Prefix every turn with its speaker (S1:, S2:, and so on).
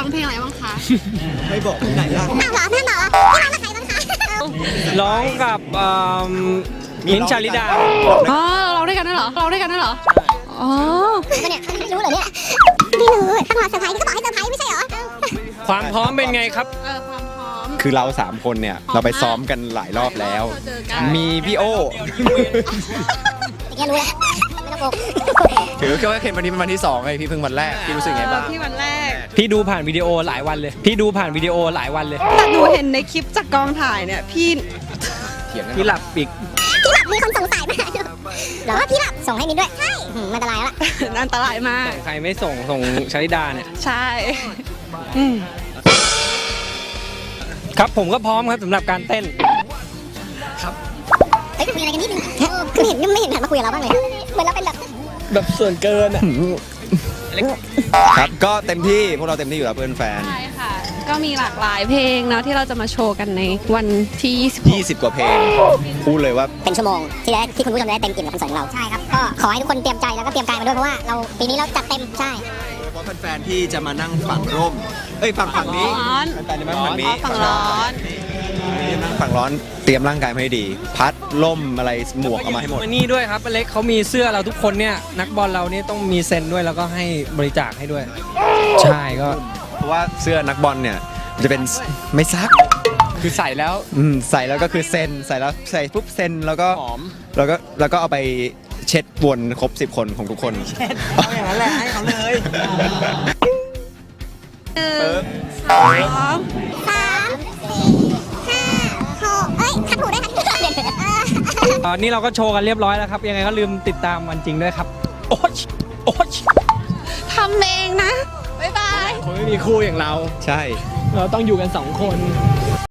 S1: ร้องเพลงอะไรบ้างคะ
S2: ไม่บอกที่ไหนล่ะ
S3: อ้าวเหรอแม่หมอพี่ร้องกับใครบ้างคะ
S4: ร้องกับเอิ่มมิ้นท์ชาลิดา
S1: อ๋อเราร้องด้วยกันด้วยเหรอร้องด้วยกันด้วยเหรออ๋อ
S3: ก็เนี่ยไม่รู้เหรอเนี่ยไม่รู้ถ้าหมอเซอร์ไพรส์ก็บอกให้เซอร์ไพรส์ไม่ใช่เหรอ
S4: ความพร้อมเป็นไงครับ
S1: เออความพร้อม
S2: คือเราสามคนเนี่ย เราไปซ้อมกันหลายรอบแล้ว
S1: เจอกัน
S2: มีพี่โอ
S3: อย่างเงี้ยรู้แล้ว ไม่ต้องโกง
S2: ถือว่าเห็นวันนี้เป็นวันที่2ไงพี่เพิ่งวันแรกพี่รู้สึกไงบ้าง
S1: ที่วันแรก
S4: พี่ดูผ่านวิดีโอหลายวันเลย พี่ดูผ่านวิดีโอหลายวันเลย
S1: แต่หนูเห็นในคลิปจากกองถ่ายเนี่ยพี่
S2: เถียงกัน
S4: พี่หลับอีก
S3: พี่หลับมีคนสงสัยมากเหรอพี่หลับส่งให้มินด้วย ใช่หืมมันอันตรายแล้วล่ะ
S1: อันตรายมาก
S4: ใครไม่ส่งส่งชาลิดาเนี่ย
S1: ใช่อืม
S4: ครับผมก็พร้อมครับสำหรับการเต้น
S3: เฮ้ยคุยอะไรกันนิดนึงคือเห็นยังไม่เห็นหันมาคุยกับเราบ้างเลยเหมือนเราเป็น แบบ
S4: แบบส่วนเกินอะ
S2: ครับ ก็เต็มที่พวกเราเต็มที่อยู่แล้วเพื่อนแฟน
S1: ใช่ค่ะ ก็มีหลากหลายเพลงเนาะที่เราจะมาโชว์กันในวันที่
S2: 20 กว่าเพลง พูดเลยว่า
S3: เป็นชั่วโมงที่ได้ที่คุณผู้ชมจะได้เต็มอิ่มกับคอนเสิร์ตของเรา ใช่ครับ ก็ขอให้ทุกคนเตรียมใจแล้วก็เตรียมกายมาด้วยเพราะว่าเราปีนี้เราจัดเต็ม ใช่
S2: เพราะแฟนๆที่จะมานั่งฝั่งร่ม เอ้ยฝั่งฝั่งนี้
S1: ร้อน
S2: แฟนๆจะมานั่งฝั่งนี้
S1: ฝั่งร้อน
S2: ที่ นั่งฝั่งร้อนเตรียมร่างกายมาให้ดี พัดล่มอะไรหมวกเอามาให้หมด
S4: วันนี้ด้วยครับอเล็กเขามีเสื้อเราทุกคนเนี่ยนักบอลเราเนี่ยต้องมีเซ็นด้วยแล้วก็ให้บริจาคให้ด้วย ใช่ก็
S2: เพราะว่าเสื้อนักบอลเนี่ยมันจะเป็นไม่ซัก
S4: คือใส่แล้ว
S2: อืมใส่แล้วก็คือเซ็นใส่แล้วใส่ปุ๊บเซ็นแล้วก็
S4: หอม
S2: แล้วก็แล้วก็เอาไปเช็ดวนครบ 10 คนของทุกคน
S4: เอาอย่างนั้นแหละให้เขาเลย
S1: หนึ่
S2: เออ
S1: งสอง
S4: ตอนนี้เราก็โชว์กันเรียบร้อยแล้วครับ ยังไงก็ลืมติดตามวันจริงด้วยครับ โอ๊ยโอ๊ย
S1: ทำเองนะ บ๊ายบาย
S4: คนไม่มีคู่อย่างเรา
S2: ใช่
S4: เราต้องอยู่กันสองคน